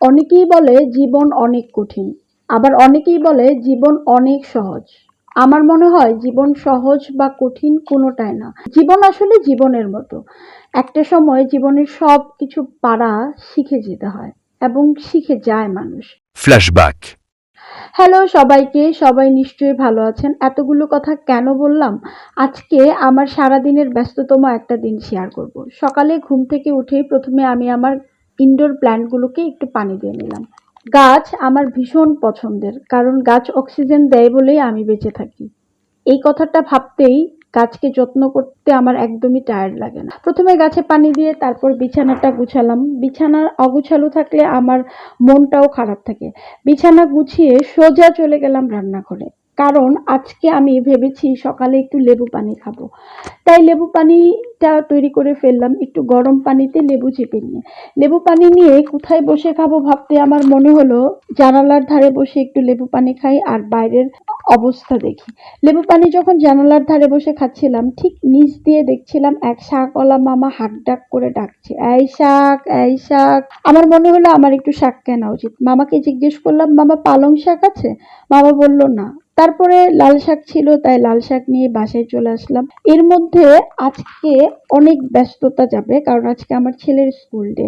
অনেকেই বলে জীবন অনেক কঠিন আবার অনেকেই বলে জীবন অনেক সহজ। আমার মনে হয় জীবন সহজ বা কঠিন কোনোটাই না। জীবন আসলে জীবনের মতো। একটা সময় জীবনের সব কিছু পারা শিখে যেতে হয় এবং শিখে যায় মানুষ। ফ্ল্যাশব্যাক হ্যালো সবাইকে সবাই নিশ্চয়ই ভালো আছেন। এতগুলো কথা কেন বললাম? আজকে আমার সারাদিনের ব্যস্ততম একটা দিন শেয়ার করব। সকালে ঘুম থেকে উঠেই প্রথমে আমি আমার ইনডোর প্ল্যান্টগুলোকে একটু পানি দিয়ে নিলাম। গাছ আমার ভীষণ পছন্দের, কারণ গাছ অক্সিজেন দেয় বলেই আমি বেঁচে থাকি। এই কথাটা ভাবতেই গাছকে যত্ন করতে আমার একদমই টায়ার্ড লাগে না। প্রথমে গাছে পানি দিয়ে তারপর বিছানাটা গুছালাম। বিছানা অগুছালো থাকলে আমার মনটাও খারাপ থাকে। বিছানা গুছিয়ে সোজা চলে গেলাম রান্নাঘরে। কারণ আজকে আমি ভেবেছি সকালে একটু লেবু পানি খাব। তাই লেবু পানিটা তৈরি করে ফেললাম একটু গরম পানিতে লেবু চেপে নিয়ে। লেবু পানি নিয়ে কোথায় বসে খাব ভাবতে আমার মনে হলো জানালার ধারে বসে একটু লেবু পানি খাই আর বাইরের অবস্থা দেখি। লেবু পানি যখন জানালার ধারে বসে খাচ্ছিলাম, ঠিক নিচ দিয়ে দেখছিলাম এক শাকওয়ালা মামা হাক ডাক করে ডাকছে, এই শাক এই শাক। আমার মনে হলো আমার একটু শাক কেনা উচিত। মামাকে জিজ্ঞেস করলাম, মামা পালং শাক আছে? মামা বলল, না। তারপরে লাল শাক ছিল, তাই লাল শাক নিয়ে বাসায় চলে আসলাম। এর মধ্যে আজকে অনেক ব্যস্ততা যাবে, কারণ আজকে আমার ছেলের স্কুল ডে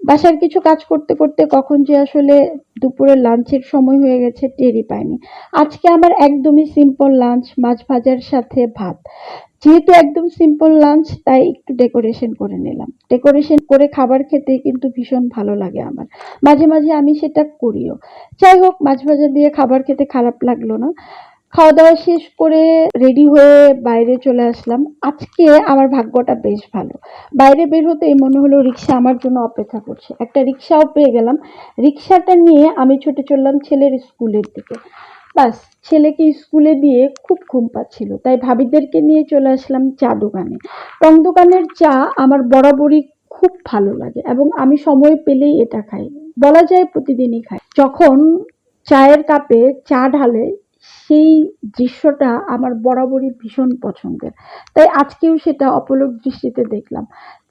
বাসার কিছু কাজ করতে করতে কখন যে আসলে দুপুরের লাঞ্চের সময় হয়ে গেছে টেরি পায়নি আজকে আমার একদমই সিম্পল লাঞ্চ, মাছ ভাজার সাথে ভাত। যেহেতু একদম সিম্পল লাঞ্চ তাই একটু ডেকোরেশন করে নিলাম। ডেকোরেশন করে খাবার খেতে কিন্তু ভীষণ ভালো লাগে আমার। মাঝে মাঝে আমি সেটা করিও। যাই হোক মাছ ভাজা দিয়ে খাবার খেতে খারাপ লাগল না। খাওয়া দাওয়া শেষ করে রেডি হয়ে বাইরে চলে আসলাম। আজকে আমার ভাগ্যটা বেশ ভালো। বাইরে বের হতেই মনে হলো রিক্সা আমার জন্য অপেক্ষা করছে। একটা রিক্সাও পেয়ে গেলাম। রিক্সাটা নিয়ে আমি ছুটে চললাম ছেলের স্কুলের দিকে। বাস, ছেলেকে স্কুলে দিয়ে খুব ঘুম পাচ্ছিল। তাই ভাবিদেরকে নিয়ে চলে আসলাম চা দোকানে। টং দোকানের চা আমার বরাবরই খুব ভালো লাগে এবং আমি সময় পেলেই এটা খাই। বলা যায় প্রতিদিনই খাই। যখন চায়ের কাপে চা ঢালে সেই দৃশ্যটা আমার বরাবরই ভীষণ পছন্দের। তাই আজকেও সেটা অপলক দৃষ্টিতে দেখলাম।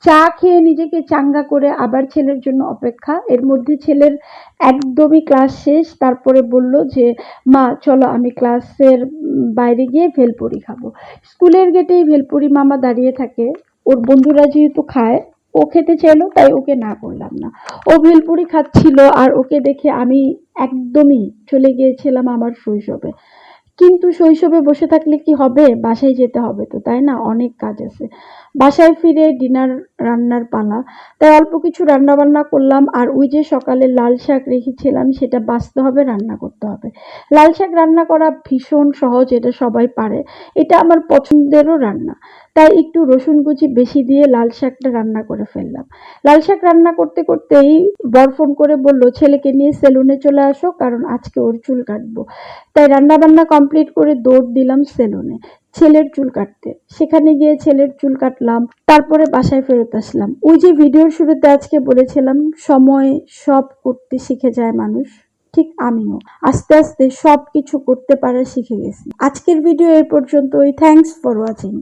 চা খেয়ে নিজেকে চাঙ্গা করে আবার ছেলের জন্য অপেক্ষা। এর মধ্যে ছেলের একদমই ক্লাস শেষ, তারপরে বলল যে, মা, চলো আমি ক্লাসের বাইরে গিয়ে ভেলপুরি খাব। স্কুলের গেটেই ভেলপুরি মামা দাঁড়িয়ে থাকে। ওর বন্ধুরা যেহেতু খায় ও খেতে চাইলো, তাই ওকে না করলাম না। ও ভেলপুরি খাচ্ছিল আর ওকে দেখে আমি একদমই চলে গিয়েছিলাম আমার শৈশবে। কিন্তু শৈশবে বসে থাকলে কি হবে? বাসায় যেতে হবে তো, তাই না? অনেক কাজ আছে। বাসায় ফিরে ডিনার, রান্নার পালা। তাই অল্প কিছু রান্না বান্না করলাম আর ওই যে সকালে লাল শাক রেখেছিলাম, সেটা বাঁচতে হবে, রান্না করতে হবে। লাল শাক রান্না করা ভীষণ সহজ, এটা সবাই পারে। এটা আমার পছন্দেরও রান্না। তাই একটু রসুন কুচি বেশি দিয়ে লাল শাকটা রান্না করে ফেললাম। লাল শাক রান্না করতে করতেই বর ফোন করে বলল, ছেলেকে নিয়ে সেলুনে চলে আসো, কারণ আজকে ওর চুল কাটবো। তাই রান্না বান্না কমপ্লিট করে দৌড় দিলাম সেলুনে। ছেলের চুল কাটতে। সেখানে গিয়ে ছেলের চুল কাটলাম, তারপরে বাসায় ফেরত আসলাম। ওই যে ভিডিওর শুরুতে আজকে বলেছিলাম, সময় সব করতে শিখে যায় মানুষ, ঠিক আমিও। আস্তে আস্তে সব কিছু করতে পারা শিখে গেছি। আজকের ভিডিও এই পর্যন্তই। Thanks for watching